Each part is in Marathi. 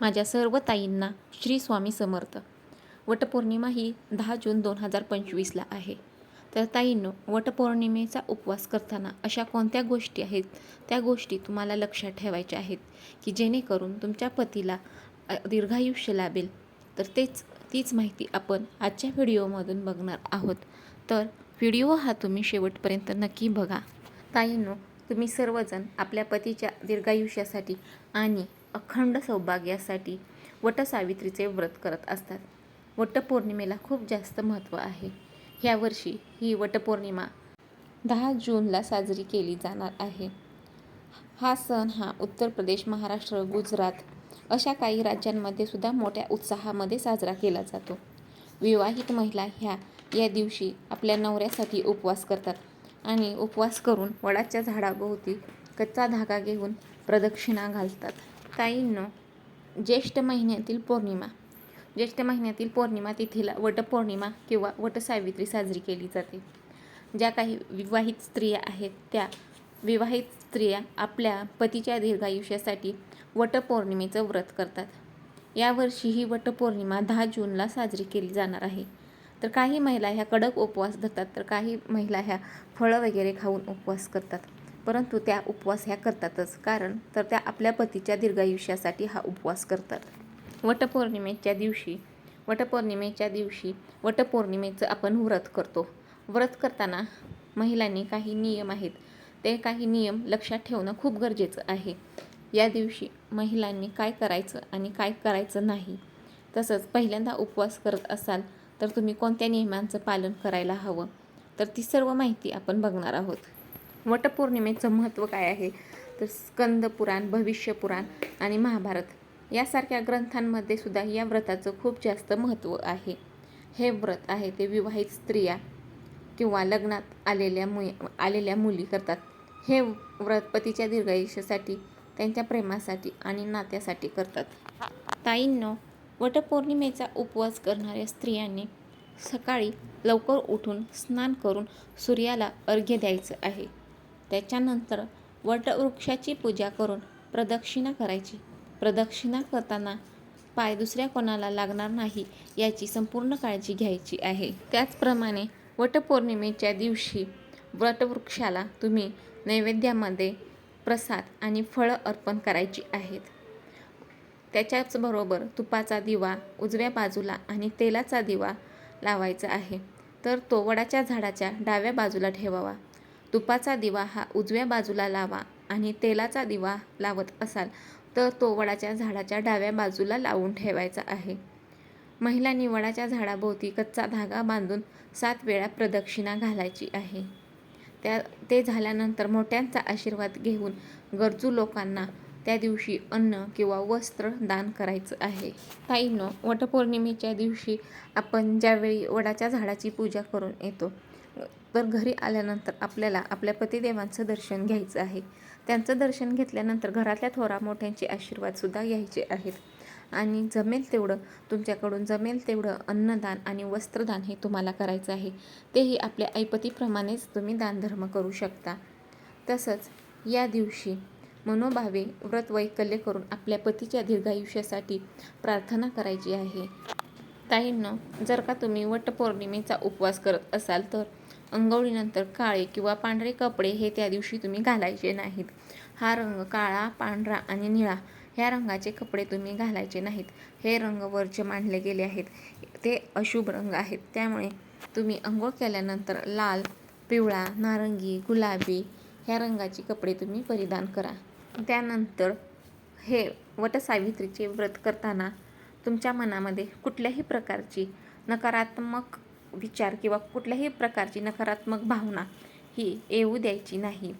माझ्या सर्व ताईंना श्री स्वामी समर्थ. वटपौर्णिमा ही दहा जून दोन हजार पंचवीसला आहे. तर ताईंनो वटपौर्णिमेचा उपवास करताना अशा कोणत्या गोष्टी आहेत? त्या गोष्टी तुम्हाला लक्षात ठेवायच्या आहेत की जेणेकरून तुमच्या पतीला दीर्घायुष्य लाभेल. तर तेच तीच माहिती आपण आजच्या व्हिडिओमधून बघणार आहोत. तर व्हिडिओ हा तुम्ही शेवटपर्यंत नक्की बघा. ताईंनो तुम्ही सर्वजण आपल्या पतीच्या दीर्घायुष्यासाठी आणि अखंड सौभाग्यासाठी वटसावित्रीचे व्रत करत असतात. वटपौर्णिमेला खूप जास्त महत्त्व आहे. यावर्षी ही वटपौर्णिमा दहा जूनला साजरी केली जाणार आहे. हा सण हा उत्तर प्रदेश महाराष्ट्र गुजरात अशा काही राज्यांमध्ये सुद्धा मोठ्या उत्साहामध्ये साजरा केला जातो. विवाहित महिला ह्या या दिवशी आपल्या नवऱ्यासाठी उपवास करतात आणि उपवास करून वडाच्या झाडाभोवती कच्चा धागा घेऊन प्रदक्षिणा घालतात. ताईंनो ज्येष्ठ महिन्यातील पौर्णिमा. ज्येष्ठ महिन्यातील पौर्णिमा तिथीला वटपौर्णिमा किंवा वटसावित्री साजरी केली जाते. ज्या काही विवाहित स्त्रिया आहेत त्या विवाहित स्त्रिया आपल्या पतीच्या दीर्घायुष्यासाठी वटपौर्णिमेचं व्रत करतात. यावर्षी ही वटपौर्णिमा दहा जूनला साजरी केली जाणार आहे. तर काही महिला ह्या कडक उपवास धरतात तर काही महिला ह्या फळं वगैरे खाऊन उपवास करतात. परंतु त्या उपवास ह्या करतातच. कारण तर त्या आपल्या पतीच्या दीर्घायुष्यासाठी हा उपवास करतात. वटपौर्णिमेच्या दिवशी वटपौर्णिमेच्या दिवशी वटपौर्णिमेचं आपण व्रत करतो. व्रत करताना महिलांनी काही नियम आहेत. ते काही नियम लक्षात ठेवणं खूप गरजेचं आहे. या दिवशी महिलांनी काय करायचं आणि काय करायचं नाही. तसंच पहिल्यांदा उपवास करत असाल तर तुम्ही कोणत्या नियमांचं पालन करायला हवं? तर ती सर्व माहिती आपण बघणार आहोत. वटपौर्णिमेचं महत्त्व काय आहे? तर स्कंद पुराण भविष्य पुराण आणि महाभारत यासारख्या ग्रंथांमध्ये सुद्धा या व्रताचं खूप जास्त महत्त्व आहे. हे व्रत आहे ते विवाहित स्त्रिया किंवा लग्नात आलेल्या मु आलेल्या मुली करतात. हे व्रत पतीच्या दीर्घायुष्यासाठी त्यांच्या प्रेमासाठी आणि नात्यासाठी करतात. ताईंनो वटपौर्णिमेचा उपवास करणाऱ्या स्त्रियांनी सकाळी लवकर उठून स्नान करून सूर्याला अर्घ्य द्यायचं आहे. त्याच्यानंतर वटवृक्षाची पूजा करून प्रदक्षिणा करायची. प्रदक्षिणा करताना पाय दुसऱ्या कोणाला लागणार नाही याची संपूर्ण काळजी घ्यायची आहे. त्याचप्रमाणे वटपौर्णिमेच्या दिवशी वटवृक्षाला तुम्ही नैवेद्यामध्ये प्रसाद आणि फळं अर्पण करायची आहेत. त्याच्याचबरोबर तुपाचा दिवा उजव्या बाजूला आणि तेलाचा दिवा लावायचा आहे. तर तो वडाच्या झाडाच्या डाव्या बाजूला ठेवावा. तुपाचा दिवा हा उजव्या बाजूला लावा आणि तेलाचा दिवा लावत असाल तर तो वडाच्या झाडाच्या डाव्या बाजूला लावून ठेवायचा आहे. महिलांनी वडाच्या झाडाभोवती कच्चा धागा बांधून सात वेळा प्रदक्षिणा घालायची आहे. त्या ते झाल्यानंतर मोठ्यांचा आशीर्वाद घेऊन गरजू लोकांना त्या दिवशी अन्न किंवा वस्त्र दान करायचं आहे. ताईनो वटपौर्णिमेच्या दिवशी आपण ज्यावेळी वडाच्या झाडाची पूजा करून येतो तर घरी आल्यानंतर आपल्याला आपल्या पतिदेवांचं दर्शन घ्यायचं आहे. त्यांचं दर्शन घेतल्यानंतर घरातल्या थोरा मोठ्यांचे आशीर्वादसुद्धा घ्यायचे आहेत. आणि जमेल तेवढं तुमच्याकडून जमेल तेवढं अन्नदान आणि वस्त्रदान हे तुम्हाला करायचं आहे. तेही आपल्या ऐपतीप्रमाणेच तुम्ही दानधर्म करू शकता. तसंच या दिवशी मनोभावे व्रत वैकल्य करून आपल्या पतीच्या दीर्घायुष्यासाठी प्रार्थना करायची आहे. ताईंनो जर का तुम्ही वटपौर्णिमेचा उपवास करत असाल तर अंघोळीनंतर काळे किंवा पांढरे कपडे हे त्या दिवशी तुम्ही घालायचे नाहीत. हा रंग काळा पांढरा आणि निळा ह्या रंगाचे कपडे तुम्ही घालायचे नाहीत. हे रंग वरचे मांडले गेले आहेत. ते अशुभ रंग आहेत. त्यामुळे तुम्ही अंघोळ केल्यानंतर लाल पिवळा नारंगी गुलाबी ह्या रंगाचे कपडे तुम्ही परिधान करा. त्यानंतर हे वटसावित्रीचे व्रत करताना तुमच्या मनामध्ये कुठल्याही प्रकारची नकारात्मक विचार किंवा कुठल्याही प्रकारची नकारात्मक भावना ही येऊ द्यायची नाही.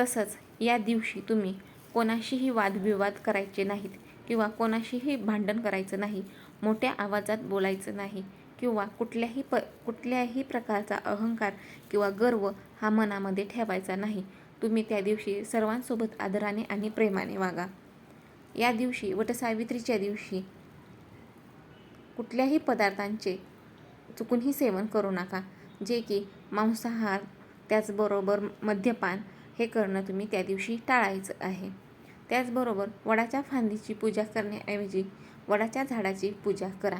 तसंच या दिवशी तुम्ही कोणाशीही वादविवाद करायचे नाहीत किंवा कोणाशीही भांडण करायचं नाही मोठ्या आवाजात बोलायचं नाही किंवा कुठल्याही प कुठल्याही प्रकारचा अहंकार किंवा गर्व हा मनामध्ये ठेवायचा नाही. तुम्ही त्या दिवशी सर्वांसोबत आदराने आणि प्रेमाने वागा. या दिवशी वटसावित्रीच्या दिवशी कुठल्याही पदार्थांचे चुकूनही सेवन करू नका. जे की मांसाहार त्याचबरोबर मद्यपान हे करणं तुम्ही त्या दिवशी टाळायचं आहे. त्याचबरोबर वडाच्या फांदीची पूजा करण्याऐवजी वडाच्या झाडाची पूजा करा.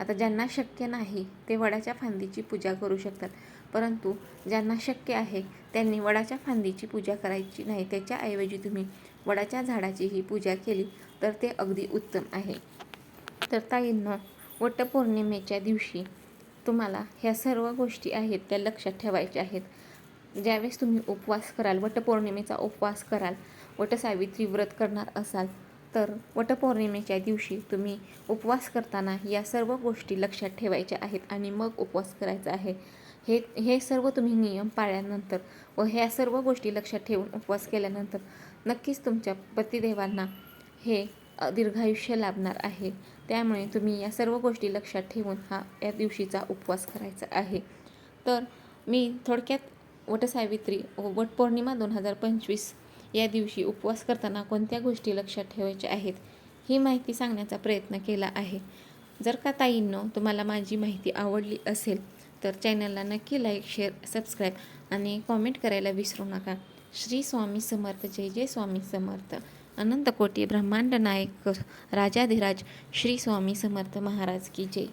आता ज्यांना शक्य नाही ते वडाच्या फांदीची पूजा करू शकतात. परंतु ज्यांना शक्य आहे त्यांनी वडाच्या फांदीची पूजा करायची नाही. त्याच्याऐवजी तुम्ही वडाच्या झाडाची ही पूजा केली तर ते अगदी उत्तम आहे. तर ताईंनो वटपौर्णिमेच्या दिवशी तुम्हाला ह्या सर्व गोष्टी आहेत त्या लक्षात ठेवायच्या आहेत. ज्यावेळेस तुम्ही उपवास कराल वटपौर्णिमेचा उपवास कराल वटसावित्री व्रत करणार असाल तर वटपौर्णिमेच्या दिवशी तुम्ही उपवास करताना या सर्व गोष्टी लक्षात ठेवायच्या आहेत आणि मग उपवास करायचा आहे. हे हे सर्व तुम्ही नियम पाळल्यानंतर व ह्या सर्व गोष्टी लक्षात ठेवून उपवास केल्यानंतर नक्कीच तुमच्या पतिदेवांना हे दीर्घायुष्य लाभणार आहे. त्यामुळे तुम्ही या सर्व गोष्टी लक्षात ठेवून हा या दिवशीचा उपवास करायचा आहे. तर मी थोडक्यात वटसावित्री व वटपौर्णिमा दोन हजार पंचवीस या दिवशी उपवास करताना कोणत्या गोष्टी लक्षात ठेवायच्या आहेत ही माहिती सांगण्याचा प्रयत्न केला आहे. जर का ताईंनो तुम्हाला माझी माहिती आवडली असेल तर चॅनलला नक्की लाईक शेअर सबस्क्राईब आणि कॉमेंट करायला विसरू नका. श्री स्वामी समर्थ जय जय स्वामी समर्थ. अनंत कोटी ब्रह्मांड नायक राजाधिराज श्री स्वामी समर्थ महाराज की जय.